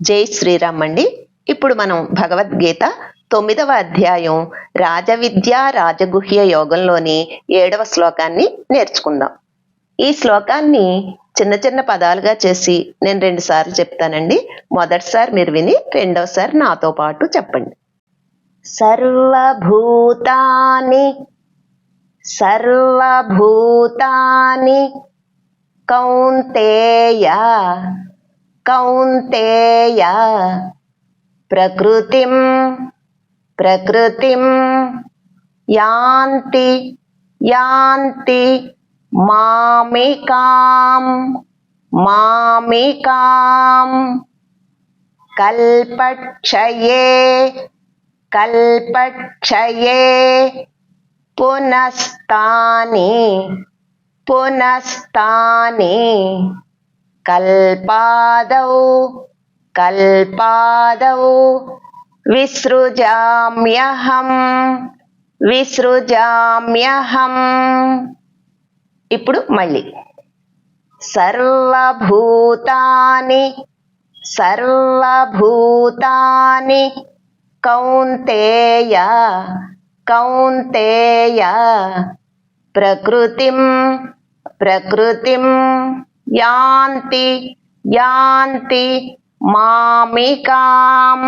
జై శ్రీరామ్ అండి. ఇప్పుడు మనం భగవద్గీత తొమ్మిదవ అధ్యాయం రాజవిద్య రాజగుహ్య యోగంలోని ఏడవ శ్లోకాన్ని నేర్చుకుందాం. ఈ శ్లోకాన్ని చిన్న చిన్న పదాలుగా చేసి నేను రెండు సార్లు చెప్తానండి. మొదటిసారి మీరు విని రెండవసారి నాతో పాటు చెప్పండి. సర్వభూతాని సర్వభూతాని కౌంతేయ కౌంతేయ. ప్రకృతిం ప్రకృతిం యాంతి యాంతి మామికాం మామికాం కల్పక్షయే కల్పక్షయే పునస్తాని పునస్తాని కల్పాదౌ కల్పాదౌ. విసృజామ్యహం విసృజామ్యహం. ఇప్పుడు మళ్ళీ. సర్వభూతాని సర్వభూతాని. కౌంతేయ కౌంతేయ. ప్రకృతిం ప్రకృతిం. యాంతి యాంతి మామికాం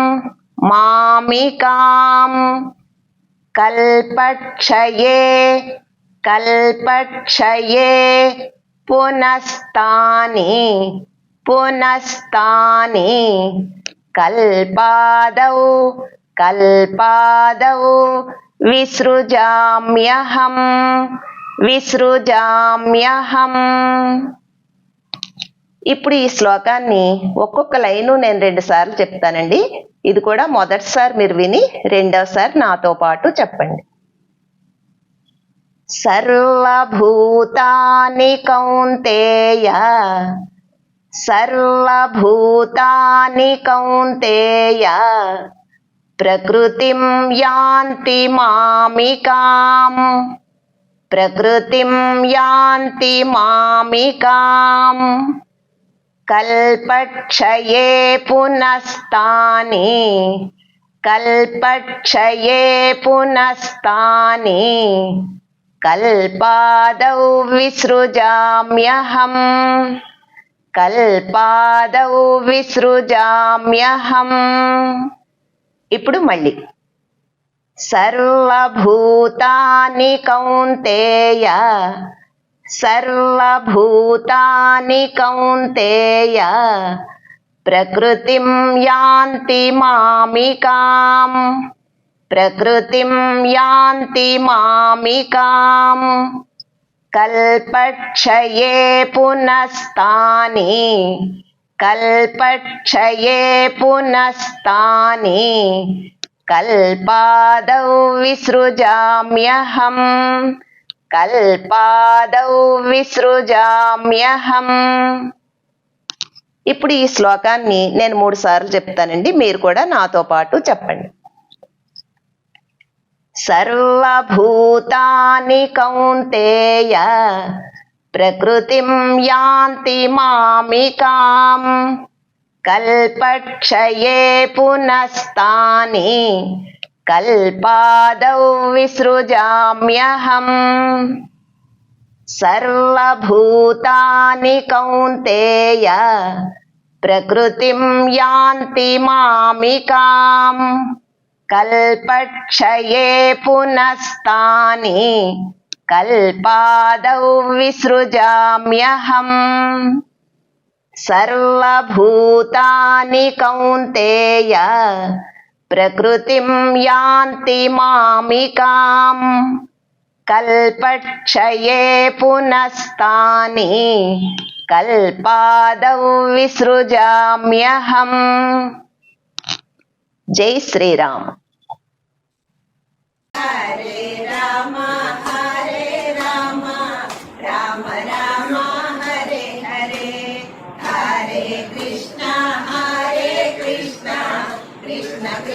మామికాం. కల్పక్షయే కల్పక్షయే పునస్తాని పునస్తాని కల్పాదౌ కల్పాదౌ విసృజామ్యహం విసృజామ్యహం. ఇప్పుడు ఈ శ్లోకాన్ని ఒక్కొక్క లైను నేను రెండు సార్లు చెప్తానండి. ఇది కూడా మొదటిసారి మీరు విని రెండవసారి నాతో పాటు చెప్పండి. సర్వభూతాని కౌంతేయ సర్వభూతాని కౌంతేయ ప్రకృతిం యాంతి మామికాం ప్రకృతిం యాంతి మామికాం. కల్పక్షయే పునస్తాని. కల్పక్షయే పునస్తాని. కల్పాదౌ విసృజామ్యహం. కల్పాదౌ విసృజామ్యహం. ఇప్పుడు మళ్ళీ. సర్వభూతాని కౌంతేయ సర్వభూతాని కౌంతేయ ప్రకృతిం యాంతి మామికాం ప్రకృతిం యాంతి మామికాం కల్పక్షయే పునస్తాని కల్పక్షయే పునస్తాని కల్పాదౌ విసృజామ్యహం కల్పాదౌ విసృజామ్యహం. ఇప్పుడు ఈ శ్లోకాన్ని నేను మూడు సార్లు చెప్తానండి. మీరు కూడా నాతో పాటు చెప్పండి. సర్వభూతాని కౌంతేయ ప్రకృతిం యాంతి మామికాం కల్పక్షయే పునస్తాని కల్పాదౌ విసృజామ్యహం సర్వభూతాని కౌంతేయ ప్రకృతిం యాంతి మామికాం కల్పక్షయే పునస్తాని కల్పాదౌ విసృజామ్యహం సర్వభూతాని కౌంతేయ ప్రకృతిం యాంతి మామికాం కల్పక్షయే పునస్తాని కల్పాదౌ విసృజామ్యహం జై శ్రీరామ్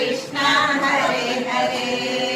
Krishna, Hare Krishna,